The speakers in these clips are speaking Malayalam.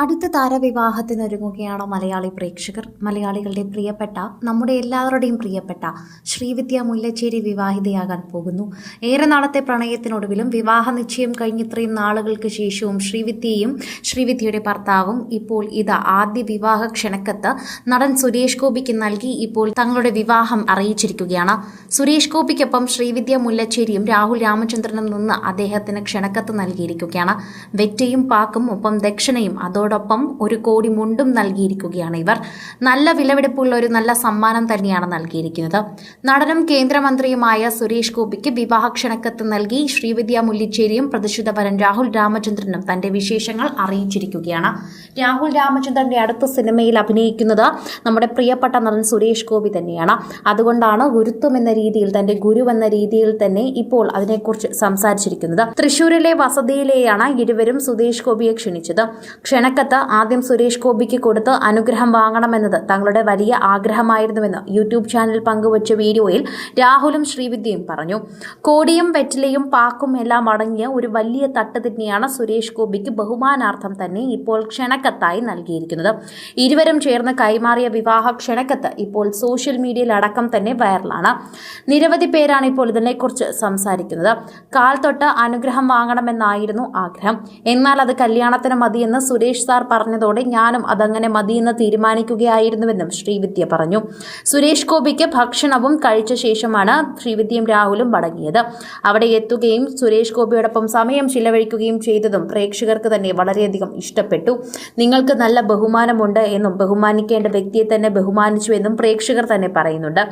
അടുത്ത താരവിവാഹത്തിനൊരുങ്ങുകയാണ് മലയാളി പ്രേക്ഷകർ. മലയാളികളുടെ പ്രിയപ്പെട്ട നമ്മുടെ എല്ലാവരുടെയും പ്രിയപ്പെട്ട ശ്രീവിദ്യ മുല്ലച്ചേരി വിവാഹിതയാകാൻ പോകുന്നു. ഏറെ നാളത്തെ പ്രണയത്തിനൊടുവിലും വിവാഹ നിശ്ചയം കഴിഞ്ഞിത്രയും നാളുകൾക്ക് ശേഷവും ശ്രീവിദ്യയും ശ്രീവിദ്യയുടെ ഭർത്താവും ഇപ്പോൾ ഇത് ആദ്യ വിവാഹ ക്ഷണക്കത്ത് നടൻ സുരേഷ് ഗോപിക്ക് നൽകി ഇപ്പോൾ തങ്ങളുടെ വിവാഹം അറിയിച്ചിരിക്കുകയാണ്. സുരേഷ് ഗോപിക്കൊപ്പം ശ്രീവിദ്യ മുല്ലച്ചേരിയും രാഹുൽ രാമചന്ദ്രനും നിന്ന് അദ്ദേഹത്തിന് ക്ഷണക്കത്ത് നൽകിയിരിക്കുകയാണ്. വെറ്റയും പാക്കും ഒപ്പം ദക്ഷിണയും അതോടൊപ്പം ഒരു കോടി മുണ്ടും നൽകിയിരിക്കുകയാണ് ഇവർ. നല്ല വിലവെടുപ്പുള്ള ഒരു നല്ല സമ്മാനം തന്നെയാണ് നൽകിയിരിക്കുന്നത്. നടനും കേന്ദ്രമന്ത്രിയുമായ സുരേഷ് ഗോപിക്ക് വിവാഹ ക്ഷണക്കത്ത് നൽകി ശ്രീവിദ്യ മുല്ലിച്ചേരിയും പ്രതിഷ്ഠിത വരൻ രാഹുൽ രാമചന്ദ്രനും തന്റെ വിശേഷങ്ങൾ അറിയിച്ചിരിക്കുകയാണ്. രാഹുൽ രാമചന്ദ്രന്റെ അടുത്ത സിനിമയിൽ അഭിനയിക്കുന്നത് നമ്മുടെ പ്രിയപ്പെട്ട നടൻ സുരേഷ് ഗോപി തന്നെയാണ്. അതുകൊണ്ടാണ് ഗുരുത്വം എന്ന രീതിയിൽ തന്റെ ഗുരു എന്ന രീതിയിൽ തന്നെ ഇപ്പോൾ അതിനെക്കുറിച്ച് സംസാരിച്ചിരിക്കുന്നത്. തൃശൂരിലെ വസതിയിലെയാണ് ഇരുവരും സുരേഷ് ഗോപിയെ ക്ഷണിച്ചത്. ക്ഷണക്കത്ത് ആദ്യം സുരേഷ് ഗോപിക്ക് കൊടുത്ത് അനുഗ്രഹം വാങ്ങണമെന്നത് തങ്ങളുടെ വലിയ ആഗ്രഹമായിരുന്നുവെന്ന് യൂട്യൂബ് ചാനൽ പങ്കുവച്ച വീഡിയോയിൽ രാഹുലും ശ്രീവിദ്യയും പറഞ്ഞു. കോടിയും വെറ്റിലയും പാക്കും എല്ലാം അടങ്ങിയ ഒരു വലിയ തട്ട് തന്നെയാണ് സുരേഷ് ഗോപിക്ക് ബഹുമാനാർത്ഥം തന്നെ ഇപ്പോൾ ക്ഷണക്കത്തായി നൽകിയിരിക്കുന്നത്. ഇരുവരും ചേർന്ന് കൈമാറിയ വിവാഹ ക്ഷണക്കത്ത് ഇപ്പോൾ സോഷ്യൽ മീഡിയയിൽ അടക്കം തന്നെ വൈറലാണ്. നിരവധി പേരാണ് ഇപ്പോൾ ഇതിനെക്കുറിച്ച് സംസാരിക്കുന്നത്. കാൽ തൊട്ട് അനുഗ്രഹം വാങ്ങണമെന്നായിരുന്നു ആഗ്രഹം. എന്നാൽ അത് കല്യാണത്തിന് മതിയെന്ന് സുരേഷ് സാർ പറഞ്ഞതോടെ ഞാനും അതങ്ങനെ മതിയെന്ന് തീരുമാനിക്കുകയായിരുന്നുവെന്നും ശ്രീവിദ്യ പറഞ്ഞു. സുരേഷ് ഗോപിക്ക് ഭക്ഷണവും കഴിച്ച ശേഷമാണ് ശ്രീവിദ്യയും രാഹുലും മടങ്ങിയത്. അവിടെ എത്തുകയും സുരേഷ് ഗോപിയോടൊപ്പം സമയം ചിലവഴിക്കുകയും ചെയ്തതും പ്രേക്ഷകർക്ക് തന്നെ വളരെയധികം ഇഷ്ടപ്പെട്ടു. നിങ്ങൾക്ക് നല്ല ബഹുമാനമുണ്ട് എന്നും ബഹുമാനിക്കേണ്ട വ്യക്തിയെ തന്നെ ബഹുമാനിച്ചു എന്നും പ്രേക്ഷകർ തന്നെ പറയുന്നുണ്ട്.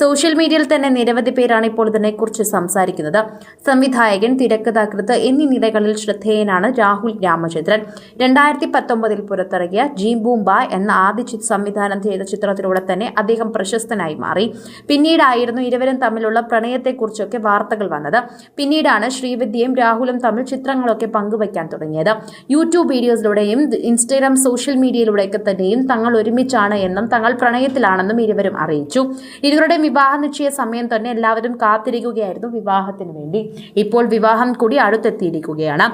സോഷ്യൽ മീഡിയയിൽ തന്നെ നിരവധി പേരാണ് ഇപ്പോൾ ഇതിനെക്കുറിച്ച് സംസാരിക്കുന്നത്. സംവിധായകൻ തിരക്കഥാകൃത്ത് എന്നീ നിലകളിൽ ശ്രദ്ധേയനാണ് രാഹുൽ രാമചന്ദ്രൻ. രണ്ടായിരത്തി പത്തൊമ്പതിൽ പുറത്തിറങ്ങിയ ജീംബൂംബ എന്ന ആദ്യ സംവിധാനം ചെയ്ത ചിത്രത്തിലൂടെ തന്നെ അദ്ദേഹം പ്രശസ്തനായി മാറി. പിന്നീടായിരുന്നു ഇരുവരും തമ്മിലുള്ള പ്രണയത്തെക്കുറിച്ചൊക്കെ വാർത്തകൾ വന്നത്. പിന്നീടാണ് ശ്രീവിദ്യയും രാഹുലും തമ്മിൽ ചിത്രങ്ങളൊക്കെ പങ്കുവയ്ക്കാൻ തുടങ്ങിയത്. യൂട്യൂബ് വീഡിയോസിലൂടെയും ഇൻസ്റ്റാഗ്രാം സോഷ്യൽ മീഡിയയിലൂടെയൊക്കെ തന്നെയും തങ്ങൾ ഒരുമിച്ചാണ് എന്നും തങ്ങൾ പ്രണയത്തിലാണെന്നും ഇരുവരും അറിയിച്ചു. ഇരുവരുടെ വിവാഹ നിശ്ചയ സമയം തന്നെ എല്ലാവരും കാത്തിരിക്കുകയായിരുന്നു വിവാഹത്തിന് വേണ്ടി. ഇപ്പോൾ വിവാഹം കൂടി അടുത്തെത്തിയിരിക്കുകയാണ്.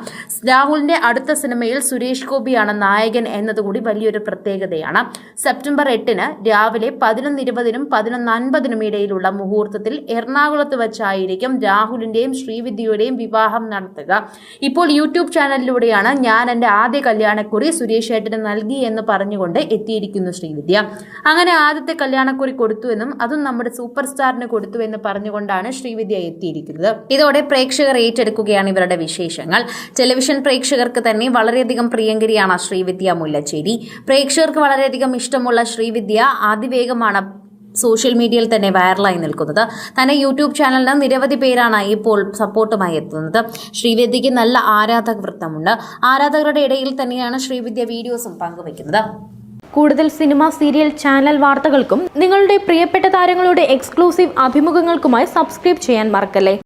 രാഹുലിന്റെ അടുത്ത സിനിമയിൽ സുരേഷ് ഗോപിയാണ് നായകൻ എന്നതുകൂടി വലിയൊരു പ്രത്യേകതയാണ്. സെപ്റ്റംബർ എട്ടിന് രാവിലെ പതിനൊന്ന് ഇരുപതിനും പതിനൊന്ന് അൻപതിനും ഇടയിലുള്ള മുഹൂർത്തത്തിൽ എറണാകുളത്ത് വെച്ചായിരിക്കും രാഹുലിന്റെയും ശ്രീവിദ്യയുടെയും വിവാഹം നടത്തുക. ഇപ്പോൾ യൂട്യൂബ് ചാനലിലൂടെയാണ് ഞാൻ എന്റെ ആദ്യ കല്യാണക്കുറി സുരേഷ് ഏട്ടന് നൽകി എന്ന് പറഞ്ഞുകൊണ്ട് എത്തിയിരിക്കുന്നു ശ്രീവിദ്യ. അങ്ങനെ ആദ്യത്തെ കല്യാണക്കുറി കൊടുത്തു എന്നും അതും നമ്മുടെ സൂപ്പർ സ്റ്റാറിന് കൊടുത്തു എന്ന് പറഞ്ഞുകൊണ്ടാണ് ശ്രീവിദ്യ എത്തിയിരിക്കുന്നത്. ഇതോടെ പ്രേക്ഷകർ ഏറ്റെടുക്കുകയാണ് ഇവരുടെ വിശേഷങ്ങൾ. ടെലിവിഷൻ പ്രേക്ഷകർക്ക് തന്നെ വളരെയധികം പ്രിയങ്കരിയാണ് ശ്രീവിദ്യ മുല്ലച്ചേരി. പ്രേക്ഷകർക്ക് വളരെയധികം ഇഷ്ടമുള്ള ശ്രീവിദ്യ അതിവേഗമാണ് സോഷ്യൽ മീഡിയയിൽ തന്നെ വൈറലായി നിൽക്കുന്നത്. തന്നെ യൂട്യൂബ് ചാനലിന് നിരവധി പേരാണ് ഇപ്പോൾ സപ്പോർട്ടുമായി എത്തുന്നത്. ശ്രീവിദ്യയ്ക്ക് നല്ല ആരാധക വൃത്തമുണ്ട്. ആരാധകരുടെ ഇടയിൽ തന്നെയാണ് ശ്രീവിദ്യ വീഡിയോസും പങ്കുവയ്ക്കുന്നത്. കൂടുതൽ സിനിമ സീരിയൽ ചാനൽ വാർത്തകൾക്കും നിങ്ങളുടെ പ്രിയപ്പെട്ട താരങ്ങളുടെ എക്സ്ക്ലൂസീവ് അഭിമുഖങ്ങൾക്കുമായി സബ്സ്ക്രൈബ് ചെയ്യാൻ മറക്കല്ലേ?